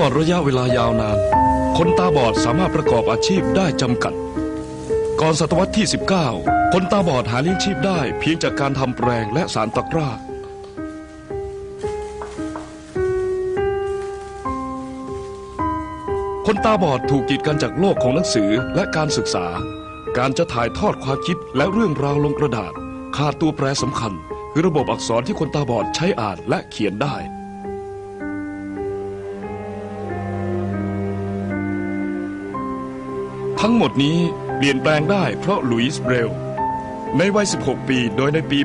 ตลอดระยะเวลายาวนาน คนตาบอดสามารถประกอบอาชีพได้จำกัด ก่อนศตวรรษที่ 19 คนตาบอดหาเลี้ยงชีพได้เพียงจากการทำแปลงและสารตะกร้า คนตาบอดถูกกีดกันจากโลกของหนังสือและการศึกษา การจะถ่ายทอดความคิดและเรื่องราวลงกระดาษ ขาดตัวแปรสำคัญ คือระบบอักษรที่คนตาบอดใช้อ่านและเขียนได้ ทั้งหมดนี้เปลี่ยนแปลงได้เพราะหลุยส์เบรล ในวัย 16 ปี โดยในปี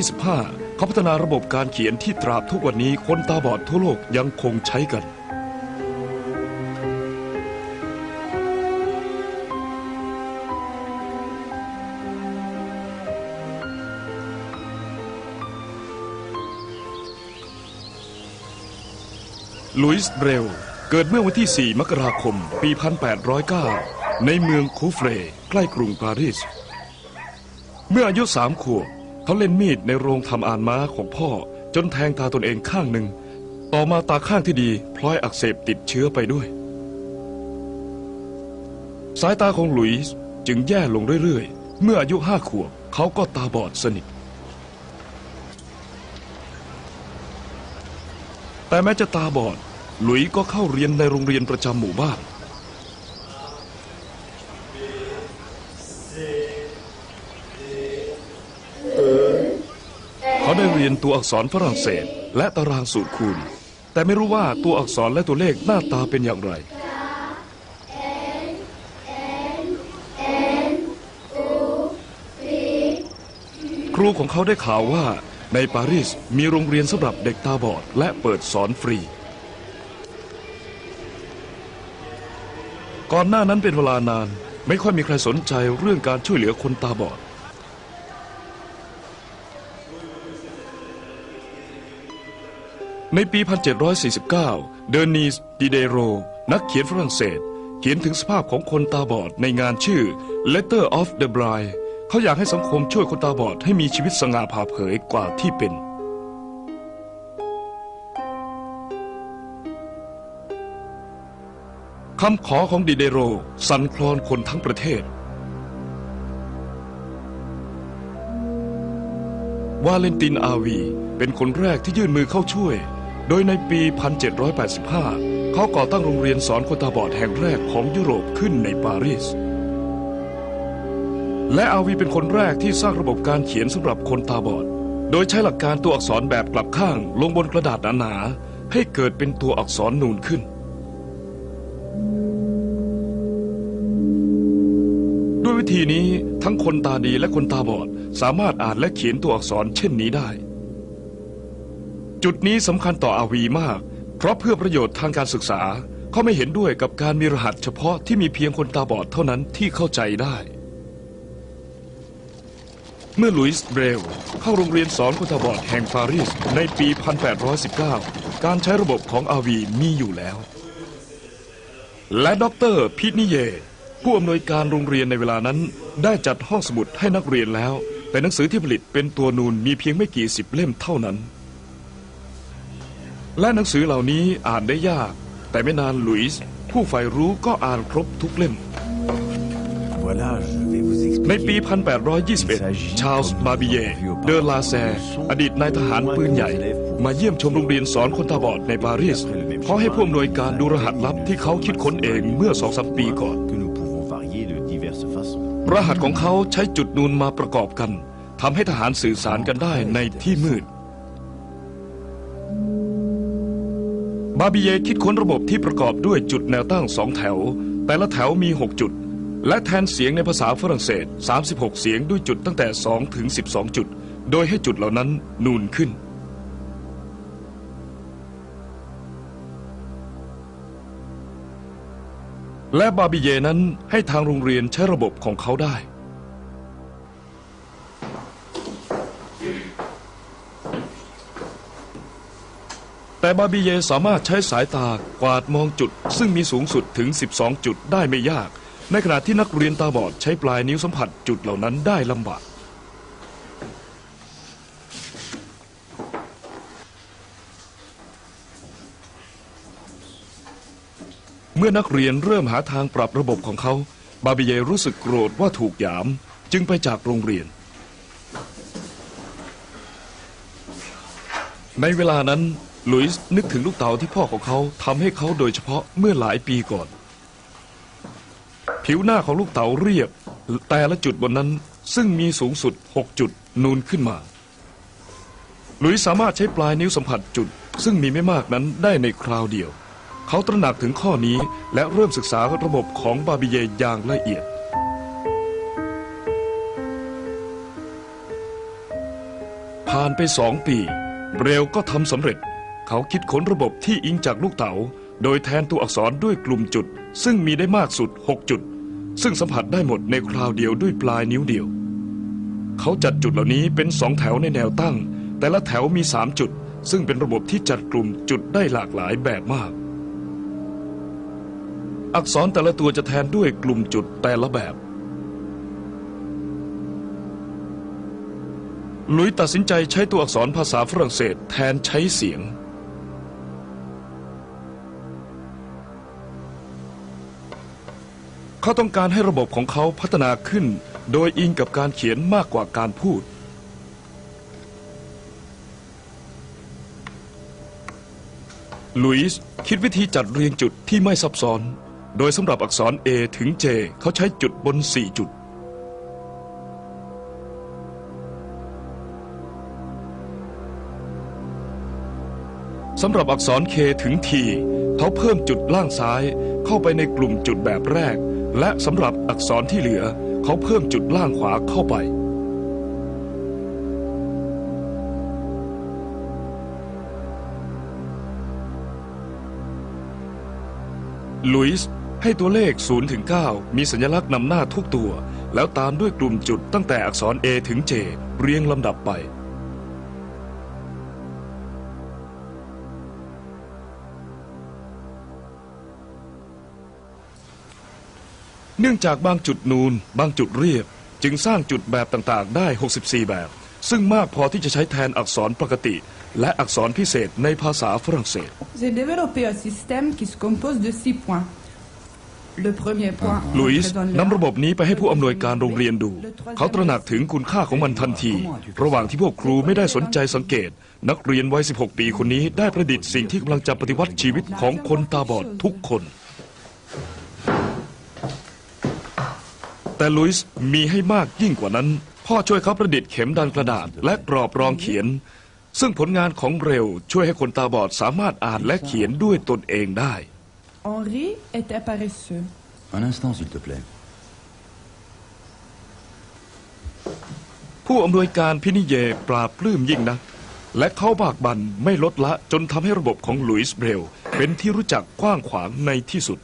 1925 เขาพัฒนาระบบการเขียนที่ตราบทุกวันนี้คนตาบอดทั่วโลกยังคงใช้กันลุยส์เบรล เกิดเมื่อวันที่ 4 มกราคม ปี 1809 ในเมืองคูเฟรใกล้กรุงปารีส เมื่ออายุสามขวบเขาเล่นมีดในโรงทำอ่านม้าของพ่อ จนแทงตาตนเองข้างหนึ่ง ต่อมาตาข้างที่ดี พลอยอักเสบติดเชื้อไปด้วย สายตาของหลุยส์จึงแย่ลงเรื่อยๆ เมื่ออายุห้าขวบเขาก็ตาบอดสนิท แต่แม้จะตาบอด หลุยก็เข้าเรียนในโรงเรียนประจำหมู่บ้าน เรียนตัวอักษรฝรั่งเศส และตารางสูตรคูณ แต่ไม่รู้ว่าตัวอักษรและตัวเลขหน้าตาเป็นอย่างไร ครูของเขาได้ข่าวว่าในปารีสมีโรงเรียนสำหรับเด็กตาบอด และเปิดสอนฟรี ก่อนหน้านั้นเป็นเวลานาน ไม่ค่อยมีใครสนใจเรื่องการช่วยเหลือคนตาบอด ในปี 1749 เดอร์นีสดิเดโร นักเขียนฝรั่งเศส เขียนถึงสภาพของคนตาบอดในงานชื่อ Letter of the Blind เขาอยากให้สังคมช่วยคนตาบอดให้มีชีวิตสง่าผ่าเผยกว่าที่เป็น คำขอของดิเดโร สั่นคลอนคนทั้งประเทศ วาเลนตินอาวี เป็นคนแรกที่ยื่นมือเข้าช่วย โดยในปี 1785 เขาก่อตั้งโรงเรียนสอนคนตาบอดแห่งแรกของยุโรปขึ้นในปารีส และอาวีเป็นคนแรกที่สร้างระบบการเขียนสำหรับคนตาบอด โดยใช้หลักการตัวอักษรแบบกลับข้างลงบนกระดาษหนาๆให้เกิดเป็นตัวอักษรนูนขึ้น ด้วยวิธีนี้ทั้งคนตาดีและคนตาบอดสามารถอ่านและเขียนตัวอักษรเช่นนี้ได้ จุดนี้สำคัญต่ออาวีมาก เพราะเพื่อประโยชน์ทางการศึกษา เขาไม่เห็นด้วยกับการมีรหัสเฉพาะที่มีเพียงคนตาบอดเท่านั้นที่เข้าใจได้ เมื่อลุยส์เบรลเข้าโรงเรียนสอนคนตาบอดแห่งปารีสในปี 1819 การใช้ระบบของอาวีมีอยู่แล้ว และด็อกเตอร์พิทนิเย ผู้อำนวยการโรงเรียนในเวลานั้น ได้จัดห้องสมุดให้นักเรียนแล้ว แต่หนังสือที่ผลิตเป็นตัวนูนมีเพียงไม่กี่สิบเล่มเท่านั้น และหนังสือเหล่านี้อ่านได้ยาก แต่ไม่นานหลุยส์ผู้ใฝ่รู้ก็อ่านครบทุกเล่ม Voilà, je vais vous ใน expliquer. ปี 1821 ชาร์ลส์บาบิเย เดอลาแซ อดีตนายทหารปืนใหญ่ มาเยี่ยมชมโรงเรียนสอนคนตาบอดในปารีสเขาให้ผู้อำนวยการดูรหัสลับที่เขาคิดค้นเองเมื่อสองสามปีก่อน Que nous pouvons varier de diverses façons. รหัสของเขาใช้จุดนูนมาประกอบกันทำให้ทหารสื่อสารกันได้ในที่มืด บาบิเยคิดค้นระบบที่ประกอบด้วยจุดแนวตั้งสองแถว แต่ละแถวมี 6 จุด และแทนเสียงในภาษาฝรั่งเศส 36 เสียงด้วยจุดตั้งแต่ 2 ถึง 12 จุด โดยให้จุดเหล่านั้นนูนขึ้น และบาบิเยนั้นให้ทางโรงเรียนใช้ระบบของเขาได้ แต่บาบิเยสามารถใช้สายตากวาดมองจุด ซึ่งมีสูงสุดถึง 12 จุดได้ไม่ยาก ในขณะที่นักเรียนตาบอดใช้ปลายนิ้วสัมผัสจุดเหล่านั้นได้ลำบากเมื่อนักเรียนเริ่มหาทางปรับระบบของเขา บาบิเยรู้สึกโกรธว่าถูกหยาม จึงไปจากโรงเรียน ในเวลานั้น หลุยส์นึกถึงลูกเต๋าที่พ่อของเขาทำให้เขาโดยเฉพาะเมื่อหลายปีก่อน ผิวหน้าของลูกเต๋าเรียบ แต่ละจุดบนนั้นซึ่งมีสูงสุด 6 จุดนูนขึ้นมา หลุยส์สามารถใช้ปลายนิ้วสัมผัสจุด ซึ่งมีไม่มากนั้นได้ในคราวเดียว เขาตระหนักถึงข้อนี้และเริ่มศึกษาระบบของบาบิเยอย่างละเอียดผ่านไปสองปีเรลก็ทำสำเร็จ เขาคิดค้นระบบที่อิงจากลูกเต๋าโดยแทนตัวอักษรด้วยกลุ่มจุด ซึ่งมีได้มากสุด 6 จุด ซึ่งสัมผัสได้หมดในคราวเดียวด้วยปลายนิ้วเดียว เขาจัดจุดเหล่านี้เป็นสองแถวในแนวตั้ง แต่ละแถวมี 3 จุด ซึ่งเป็นระบบที่จัดกลุ่มจุดได้หลากหลายแบบมาก อักษรแต่ละตัวจะแทนด้วยกลุ่มจุดแต่ละแบบหลุยตัดสินใจใช้ตัวอักษรภาษาฝรั่งเศสแทนใช้เสียง เขาต้องการให้ระบบของเขาพัฒนาขึ้น โดยอิงกับการเขียนมากกว่าการพูด ลุยส์คิดวิธีจัดเรียงจุดที่ไม่ซับซ้อน โดยสำหรับอักษร A ถึง J เขาใช้จุดบน 4 จุด สำหรับอักษร K ถึง T เขาเพิ่มจุดล่างซ้ายเข้าไปในกลุ่มจุดแบบแรก และสำหรับอักษรที่เหลือเขาเพิ่มจุดล่างขวาเข้าไป ลุยส์ให้ตัวเลข 0 ถึง 9 มีสัญลักษณ์นำหน้าทุกตัว แล้วตามด้วยกลุ่มจุดตั้งแต่อักษร A ถึง J เรียงลำดับไป นื่องจากบางจุดนูน บางจุดเรียบ จึงสร้างจุดแบบต่างๆ ได้ 64 แบบ ซึ่งมากพอที่จะใช้แทนอักษรปกติ และอักษรพิเศษในภาษาฝรั่งเศส J'ai développé un système qui se compose de six points. Le premier point หลุยส์ représente le นำ A, ระบบนี้ไปให้ผู้อำนวยการ le โรงเรียนดู le troisième เขาตระหนักถึงคุณค่าของมันทันที ระหว่างที่พวกครูไม่ได้สนใจสังเกต นักเรียนวัย 16 ปีคนนี้ได้ประดิษฐ์สิ่งที่กำลังจะปฏิวัติชีวิตของคนตาบอดทุกคน แต่ลุยส์มีให้มากยิ่งกว่านั้น พ่อช่วยเขาประดิษฐ์เข็มดันกระดาษ และกรอบรองเขียน ซึ่งผลงานของเร็วช่วยให้คนตาบอดสามารถอ่านและเขียนด้วยตนเองได้ Henri était paresseux. Un instant, s'il te plaît. ผู้อำนวยการพินิเยปราบปลื้มยิ่งนัก และเขาบากบันไม่ลดละจนทำให้ระบบของหลุยส์เบรลเป็นที่รู้จักกว้างขวางในที่สุด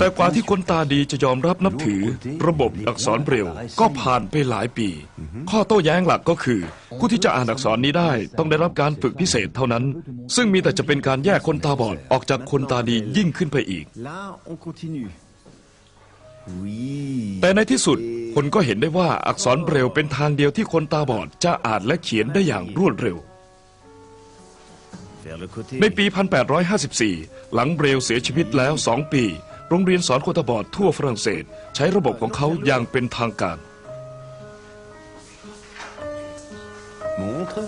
แต่กว่า points ที่คนตาดีจะยอมรับนับถือ ระบบอักษรเบรลก็ผ่านไปหลายปี ข้อโต้แย้งหลักก็คือ ผู้ที่จะอ่านอักษรนี้ได้ต้องได้รับการฝึกพิเศษเท่านั้น ซึ่งมีแต่จะเป็นการแยกคนตาบอดออกจากคนตาดียิ่งขึ้นไปอีก Là, on continue. Oui. แต่ในที่สุดคนก็เห็นได้ว่าอักษรเบรลเป็นทางเดียวที่คนตาบอดจะอ่านและเขียนได้อย่างรวดเร็ว Vers le côté. ในปี 1854 หลังเบรลเสียชีวิตแล้ว 2 ปี โรงเรียนสอนคนตาบอดทั่วฝรั่งเศส ใช้ระบบของเขาอย่างเป็นทางการ Montre.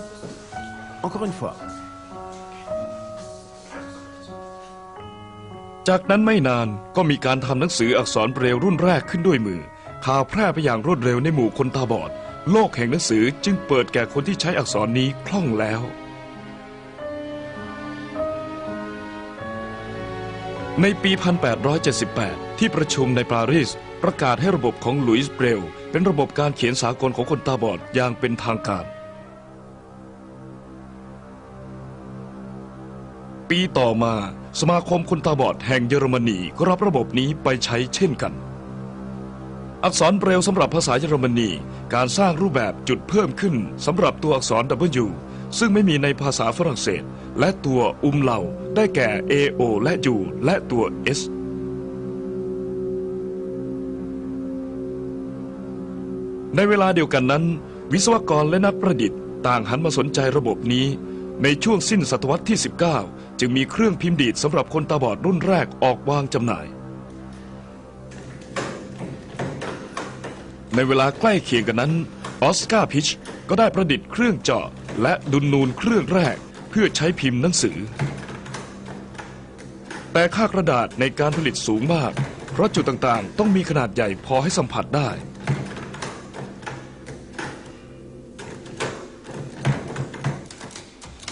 Encore une fois. จากนั้นไม่นานก็มีการทำหนังสืออักษรเบรลรุ่นแรกขึ้นด้วยมือ ข่าวแพร่ไปอย่างรวดเร็วในหมู่คนตาบอด โลกแห่งหนังสือจึงเปิดแก่คนที่ใช้อักษรนี้คล่องแล้ว ในปี 1878 ที่ประชุมในปารีส ประกาศให้ระบบของหลุยส์เบรล เป็นระบบการเขียนสากลของคนตาบอดอย่างเป็นทางการ ปีต่อมาสมาคมคนตาบอดแห่งเยอรมนีก็รับระบบนี้ไปใช้เช่นกัน อักษรเบรลสำหรับภาษาเยอรมนี การสร้างรูปแบบจุดเพิ่มขึ้นสำหรับตัวอักษร W ซึ่งไม่มีในภาษาฝรั่งเศส และตัวอุมเหล่าได้แก่ AO และ U และตัว S ในเวลาเดียวกันนั้น วิศวกรและนักประดิษฐ์ ต่างหันมาสนใจระบบนี้ ในช่วงสิ้นศตวรรษที่ 19 จึงมีเครื่องพิมพ์ดีดสำหรับคนตาบอดรุ่นแรกออกวางจำหน่าย ในเวลาใกล้เคียงกันนั้นออสการ์พิชก็ได้ประดิษฐ์เครื่องเจาะและดุนนูนเครื่องแรกเพื่อใช้พิมพ์หนังสือ แต่ค่ากระดาษในการผลิตสูงมาก เพราะจุดต่างๆ ต้องมีขนาดใหญ่พอให้สัมผัสได้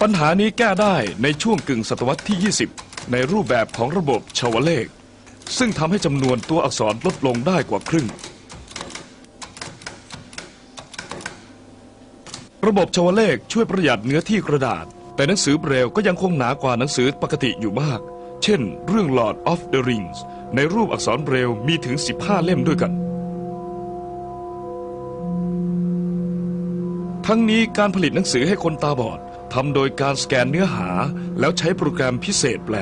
ปัญหานี้แก้ได้ในช่วงกึ่งศตวรรษที่ 20 ในรูปแบบของระบบชาวเลข ซึ่งทำให้จำนวนตัวอักษรลดลงได้กว่าครึ่ง ระบบชวเลขช่วยประหยัดเนื้อที่กระดาษ แต่หนังสือเบรลก็ยังคงหนากว่าหนังสือปกติอยู่มาก เช่น เรื่อง Lord of the Rings ในรูปอักษรเบรลมีถึง 15 เล่มด้วยกัน ทั้งนี้การผลิตหนังสือให้คนตาบอดทำโดยการสแกนเนื้อหาแล้วใช้โปรแกรมพิเศษแปล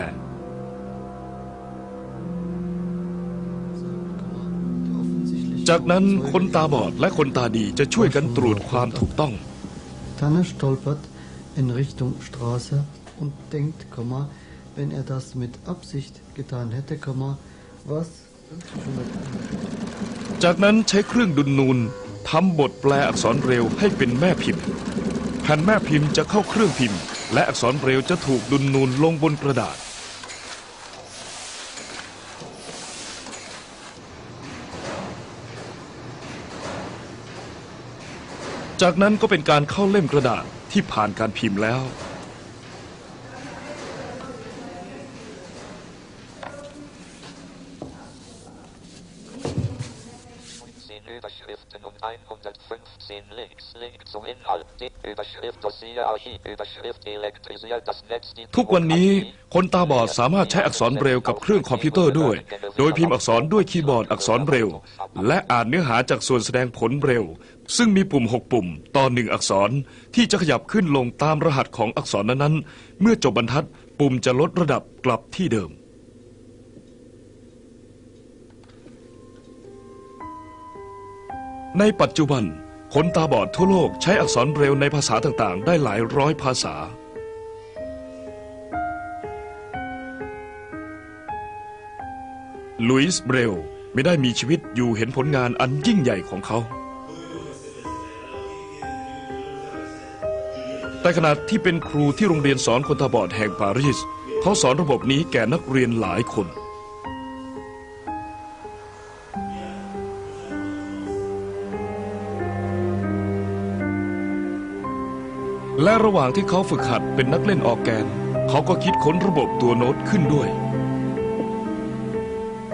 จากนั้นคนตาบอดและคนตาดีจะช่วยกันตรวจความถูกต้อง Tanner stolpert in Richtung Straße und denkt, Komma, wenn er das mit Absicht getan hätte, Komma, was จากนั้นใช้เครื่องดุนนูนทำบทแปลอักษรเร็วให้เป็นแม่พิมพ์แผ่นแม่พิมพ์จะเข้าเครื่องพิมพ์ และอักษรเร็วจะถูกดุนนูนลงบนกระดาษ จากนั้นก็เป็นการเข้าเล่มกระดาษที่ผ่านการพิมพ์แล้ว ทุกวันนี้คนตาบอดสามารถใช้อักษรเบรลกับเครื่องคอมพิวเตอร์ด้วย โดยพิมพ์อักษรด้วยคีย์บอร์ดอักษรเบรลและอ่านเนื้อหาจากส่วนแสดงผลเบรลซึ่งมีปุ่ม 6 ปุ่มต่อหนึ่งอักษรที่จะขยับขึ้นลงตามรหัสของอักษรนั้นๆ เมื่อจบบรรทัดปุ่มจะลดระดับกลับที่เดิมในปัจจุบัน คนตาบอดทั่วโลกใช้อักษรเบรลในภาษาต่างๆ ได้หลายร้อยภาษา ลุยส์เบรลไม่ได้มีชีวิตอยู่เห็นผลงานอันยิ่งใหญ่ของเขา แต่ขณะที่เป็นครูที่โรงเรียนสอนคนตาบอดแห่งปารีส เขาสอนระบบนี้แก่นักเรียนหลายคน และระหว่างที่เขาฝึกหัดเป็นนักเล่นออกแกน เขาก็คิดค้นระบบตัวโน้ตขึ้นด้วย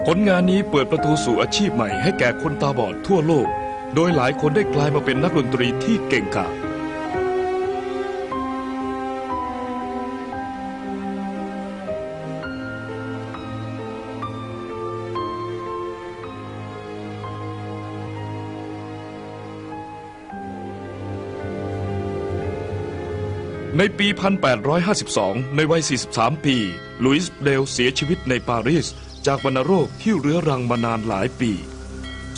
ผลงานนี้เปิดประตูสู่อาชีพใหม่ให้แก่คนตาบอดทั่วโลก โดยหลายคนได้กลายมาเป็นนักดนตรีที่เก่งกาจ ในปี 1852 ในวัย 43 ปี ลุยส์เดลเสียชีวิตในปารีส จากวัณโรคที่เรื้อรังมานานหลายปี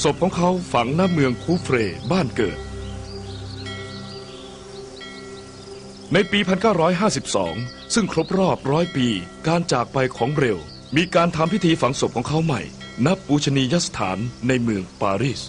ศพของเขาฝังหน้าเมืองคูเฟรบ้านเกิด ในปี 1952 ซึ่งครบรอบร้อยปี การจากไปของเบรล มีการทำพิธีฝังศพของเขาใหม่ ณ ปูชนียสถานในเมืองปารีส